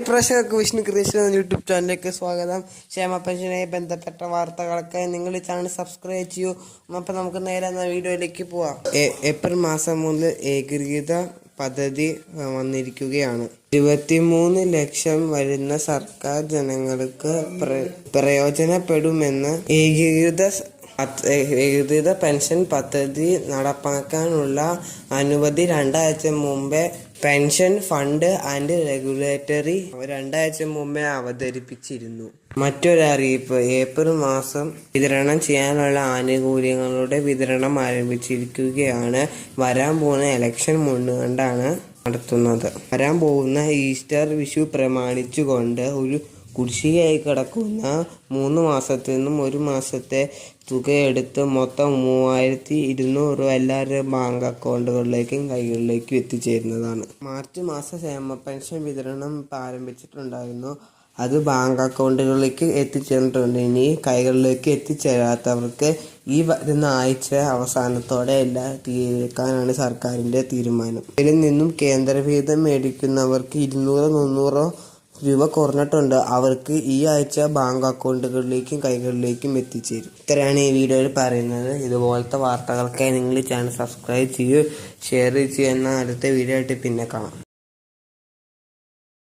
പ്രശ്നമൊക്കെ വിഷ്ണു കൃഷ്ണ യൂട്യൂബ് ചാനലിലേക്ക് സ്വാഗതം. ക്ഷേമ പെൻഷനുമായി ബന്ധപ്പെട്ട വാർത്തകളൊക്കെ നിങ്ങൾ ചാനൽ സബ്സ്ക്രൈബ് ചെയ്യൂ. അപ്പം നമുക്ക് നേരെ എന്ന വീഡിയോയിലേക്ക് പോവാം. ഏപ്രിൽ മാസം മുതൽ ഏകീകൃത പദ്ധതി വന്നിരിക്കുകയാണ്. ഇരുപത്തിമൂന്ന് ലക്ഷം വരുന്ന സർക്കാർ ജനങ്ങൾക്ക് പ്ര- പ്രയോജനപ്പെടുമെന്ന് ഏകീകൃത ഏകീകൃത പെൻഷൻ പദ്ധതി നടപ്പാക്കാനുള്ള അനുമതി രണ്ടാഴ്ച മുമ്പേ പെൻഷൻ ഫണ്ട് ആൻഡ് റെഗുലേറ്ററി രണ്ടാഴ്ച മുമ്പേ അവതരിപ്പിച്ചിരുന്നു. മറ്റൊരറിയിപ്പ് ഏപ്രിൽ മാസം വിതരണം ചെയ്യാനുള്ള ആനുകൂല്യങ്ങളുടെ വിതരണം ആരംഭിച്ചിരിക്കുകയാണ്. വരാൻ പോകുന്ന ഇലക്ഷൻ മുൻകണ്ടാണ് നടത്തുന്നത്. വരാൻ പോകുന്ന ഈസ്റ്റർ വിഷു പ്രമാണിച്ചുകൊണ്ട് ഒരു കുടിശ്ശികയായി കിടക്കുന്ന മൂന്ന് മാസത്തിൽ നിന്നും ഒരു മാസത്തെ തുകയെടുത്ത് മൊത്തം മൂവായിരത്തി ഇരുന്നൂറ് എല്ലാവരുടെയും ബാങ്ക് അക്കൗണ്ടുകളിലേക്കും കൈകളിലേക്കും എത്തിച്ചേരുന്നതാണ്. മാർച്ച് മാസ ക്ഷേമ പെൻഷൻ വിതരണം ആരംഭിച്ചിട്ടുണ്ടായിരുന്നു അത് ബാങ്ക് അക്കൗണ്ടുകളിലേക്ക് എത്തിച്ചേർന്നിട്ടുണ്ട്. ഇനി കൈകളിലേക്ക് എത്തിച്ചേരാത്തവർക്ക് ഈ വരുന്ന ആഴ്ച അവസാനത്തോടെ എല്ലാം തീർക്കാനാണ് സർക്കാരിന്റെ തീരുമാനം. ഇതിൽ നിന്നും കേന്ദ്രഭേദം മേടിക്കുന്നവർക്ക് ഇരുന്നൂറോ മുന്നൂറോ രൂപ കുറഞ്ഞിട്ടുണ്ട്. അവർക്ക് ഈ ആഴ്ച ബാങ്ക് അക്കൗണ്ടുകളിലേക്കും കൈകളിലേക്കും എത്തിച്ചേരും. ഇത്രയാണ് ഈ വീഡിയോയിൽ പറയുന്നത്. ഇതുപോലത്തെ വാർത്തകൾക്കായി നിങ്ങൾ ചാനൽ സബ്സ്ക്രൈബ് ചെയ്യൂ ഷെയർ ചെയ്യൂ എന്നാൽ അടുത്ത വീഡിയോ ആയിട്ട് പിന്നെ കാണാം.